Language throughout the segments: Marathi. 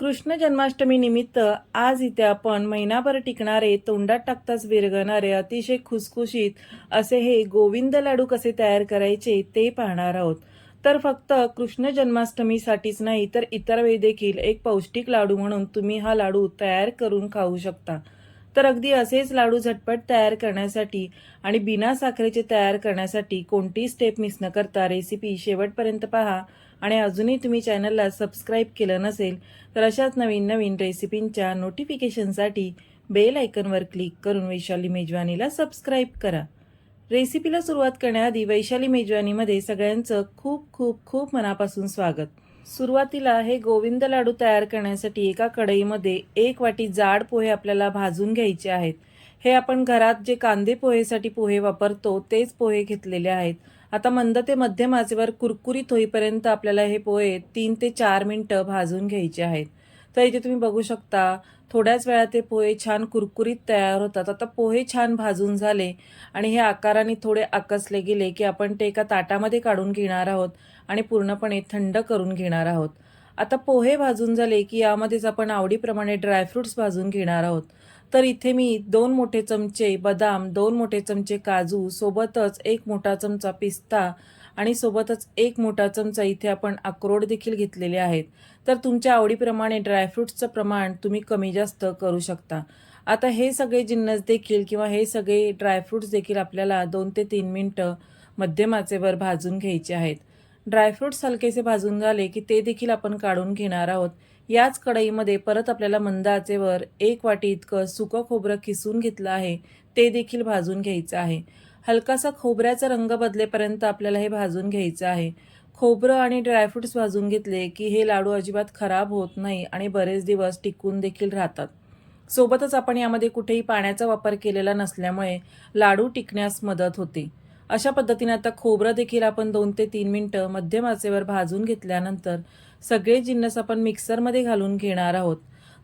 कृष्ण जन्माष्टमी निमित्त आज इथे आपण महिनाभर टिकणारे तोंडात टाकताच विरघणारे अतिशय खुसखुशीत असे हे गोविंद लाडू कसे तयार करायचे ते पाहणार आहोत. तर फक्त कृष्ण जन्माष्टमीसाठीच नाही तर इतर वेळी देखील एक पौष्टिक लाडू म्हणून तुम्ही हा लाडू तयार करून खाऊ शकता. तर अगदी असेच लाडू झटपट तयार करण्यासाठी आणि बिना साखरेचे तयार करण्यासाठी कोणतीही स्टेप मिस न करता रेसिपी शेवटपर्यंत पहा. आणि अजूनही तुम्ही चॅनलला सबस्क्राईब केलं नसेल तर अशाच नवीन नवीन रेसिपींच्या नोटिफिकेशनसाठी बेल आयकनवर क्लिक करून वैशाली मेजवानीला सबस्क्राईब करा. रेसिपीला सुरुवात करण्याआधी वैशाली मेजवानीमध्ये सगळ्यांचं खूप खूप खूप मनापासून स्वागत. सुरुवातीला हे गोविंद लाडू तयार करण्यासाठी एका कढईमध्ये एक वाटी जाड पोहे आपल्याला भाजून घ्यायचे आहेत. हे आपण घरात जे कांदे पोहेसाठी पोहे वापरतो तेच पोहे घेतलेले आहेत. आता मंद ते मध्यम आचेवर कुरकुरीत होईपर्यंत आपल्याला हे पोहे तीन ते चार मिनटं भाजून घ्यायचे आहेत. तर इथे तुम्ही बघू शकता थोड्याच वेळात ते पोहे छान कुरकुरीत तयार होतात. आता पोहे छान भाजून झाले आणि हे आकाराने थोडे आकसले गेले की आपण ते एका ताटामध्ये काढून घेणार आहोत आणि पूर्णपणे थंड करून घेणार आहोत. आता पोहे भाजून झाले की यामध्येच आपण आवडीप्रमाणे ड्रायफ्रुट्स भाजून घेणार आहोत. तर इथे मी दोन मोठे चमचे बदाम दोन मोठे चमचे काजू सोबतच एक मोठा चमचा पिस्ता आणि सोबतच एक मोठा चमचा इथे आपण अक्रोड देखील घेतलेले आहेत. तर तुमच्या आवडीप्रमाणे ड्रायफ्रुट्सचं प्रमाण तुम्ही कमी जास्त करू शकता. आता हे सगळे जिन्नस देखील किंवा हे सगळे ड्रायफ्रुट्स देखील आपल्याला दोन ते तीन मिनटं मध्यम आचेवर भाजून घ्यायचे आहेत. ड्रायफ्रूट्स हलकेसे भाजून झाले की ते देखील आपण काढून घेणार आहोत. याच कढईमध्ये परत आपल्याला मंद आचेवर एक वाटी इतकं सुकं खोबरं किसून घेतलं आहे. ते देखील भाजून घ्यायचं आहे. हलकासा खोबऱ्याचा रंग बदलेपर्यंत आपल्याला हे भाजून घ्यायचं आहे. खोबरं आणि ड्रायफ्रूट्स भाजून घेतले की हे लाडू अजिबात खराब होत नाही आणि बरेच दिवस टिकून देखील राहतात. सोबतच आपण यामध्ये कुठेही पाण्याचा वापर केलेला नसल्यामुळे लाडू टिकण्यास मदत होते. अशा पद्धतीने आता खोबरं देखील आपण दोन ते तीन मिनटं मध्यम आचेवर भाजून घेतल्यानंतर सगळे जिन्नस आपण मिक्सरमध्ये घालून घेणार आहोत.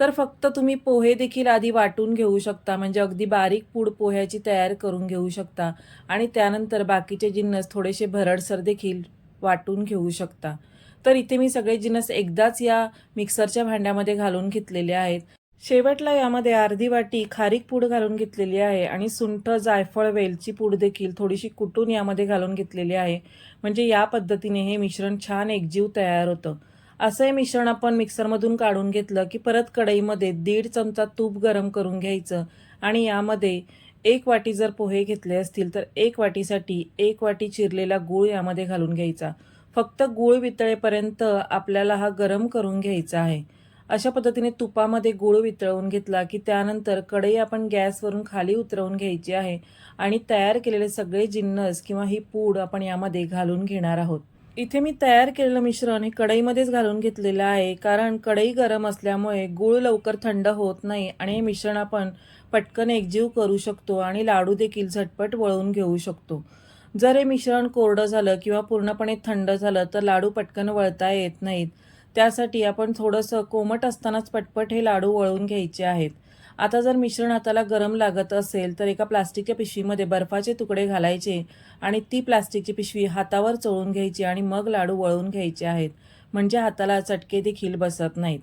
तर फक्त तुम्ही पोहे देखील आधी वाटून घेऊ शकता म्हणजे अगदी बारीक पूड पोह्याची तयार करून घेऊ शकता आणि त्यानंतर बाकीचे जिन्नस थोडेसे भरडसर देखील वाटून घेऊ शकता. तर इथे मी सगळे जिन्नस एकदाच या मिक्सरच्या भांड्यामध्ये घालून घेतलेले आहेत. शेवटला यामध्ये अर्धी वाटी खारीक पूड घालून घेतलेली आहे आणि सुंठ जायफळ वेलची पूड देखील थोडीशी कुटून यामध्ये घालून घेतलेली आहे. म्हणजे या पद्धतीने हे मिश्रण छान एकजीव तयार होतं. असं हे मिश्रण आपण मिक्सरमधून काढून घेतलं की परत कढईमध्ये दीड चमचा तूप गरम करून घ्यायचं आणि यामध्ये एक वाटी जर पोहे घेतले असतील तर एक वाटीसाठी एक वाटी चिरलेला गूळ यामध्ये घालून घ्यायचा. फक्त गूळ वितळेपर्यंत आपल्याला हा गरम करून घ्यायचा आहे. अशा पद्धतीने तुपामध्ये गूळ वितळवून घेतला की त्यानंतर कढई आपण गॅसवरून खाली उतरवून घ्यायची आहे आणि तयार केलेले सगळे जिन्नस किंवा ही पूड आपण यामध्ये घालून घेणार आहोत. इथे मी तयार केलेलं मिश्रण हे कढईमध्येच घालून घेतलेलं आहे कारण कढई गरम असल्यामुळे गूळ लवकर थंड होत नाही आणि हे मिश्रण आपण पटकन एकजीव करू शकतो आणि लाडू देखील झटपट वळवून घेऊ शकतो. जर हे मिश्रण कोरडं झालं किंवा पूर्णपणे थंड झालं तर लाडू पटकन वळता येत नाहीत. त्यासाठी आपण थोडंसं कोमट असतानाच पटपट हे लाडू वळवून घ्यायचे आहेत. आता जर मिश्रण हाताला गरम लागत असेल तर एका प्लास्टिकच्या पिशवीमध्ये बर्फाचे तुकडे घालायचे आणि ती प्लास्टिकची पिशवी हातावर चोळून घ्यायची आणि मग लाडू वळवून घ्यायचे आहेत. म्हणजे हाताला चटके देखील बसत नाहीत.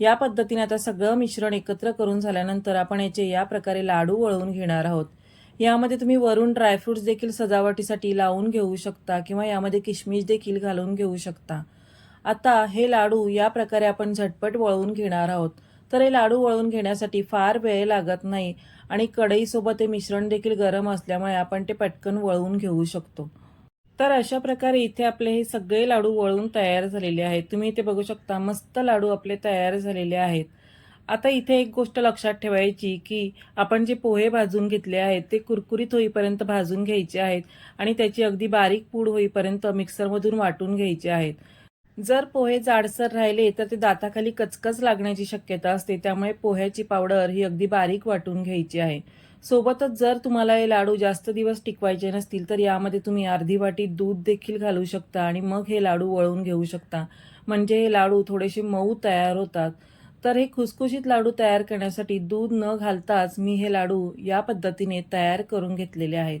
या पद्धतीने आता सगळं मिश्रण एकत्र करून झाल्यानंतर आपण याचे या प्रकारे लाडू वळवून घेणार आहोत. यामध्ये तुम्ही वरून ड्रायफ्रुट्स देखील सजावटीसाठी लावून घेऊ शकता किंवा यामध्ये किशमिश देखील घालून घेऊ शकता. आता हे लाडू या प्रकारे आपण झटपट वळवून घेणार आहोत. तर हे लाडू वळवून घेण्यासाठी फार वेळ लागत नाही आणि कढईसोबत हे मिश्रण देखील गरम असल्यामुळे आपण ते पटकन वळवून घेऊ शकतो. तर अशा प्रकारे इथे आपले हे सगळे लाडू वळून तयार झालेले आहेत. तुम्ही इथे बघू शकता मस्त लाडू आपले तयार झालेले आहेत. आता इथे एक गोष्ट लक्षात ठेवायची की आपण जे पोहे भाजून घेतले आहेत ते कुरकुरीत होईपर्यंत भाजून घ्यायचे आहेत आणि त्याची अगदी बारीक पूड होईपर्यंत मिक्सरमधून वाटून घ्यायचे आहेत. जर पोहे जाडसर राहिले तर ते दाताखाली कचकच लागण्याची शक्यता असते. त्यामुळे पोह्याची पावडर ही अगदी बारीक वाटून घ्यायची आहे. सोबतच जर तुम्हाला हे लाडू जास्त दिवस टिकवायचे नसतील तर यामध्ये तुम्ही अर्धी वाटी दूध देखील घालू शकता आणि मग हे लाडू वळून घेऊ शकता. म्हणजे हे लाडू थोडेसे मऊ तयार होतात. तर हे खुसखुशीत लाडू तयार करण्यासाठी दूध न घालताच मी हे लाडू या पद्धतीने तयार करून घेतलेले आहेत.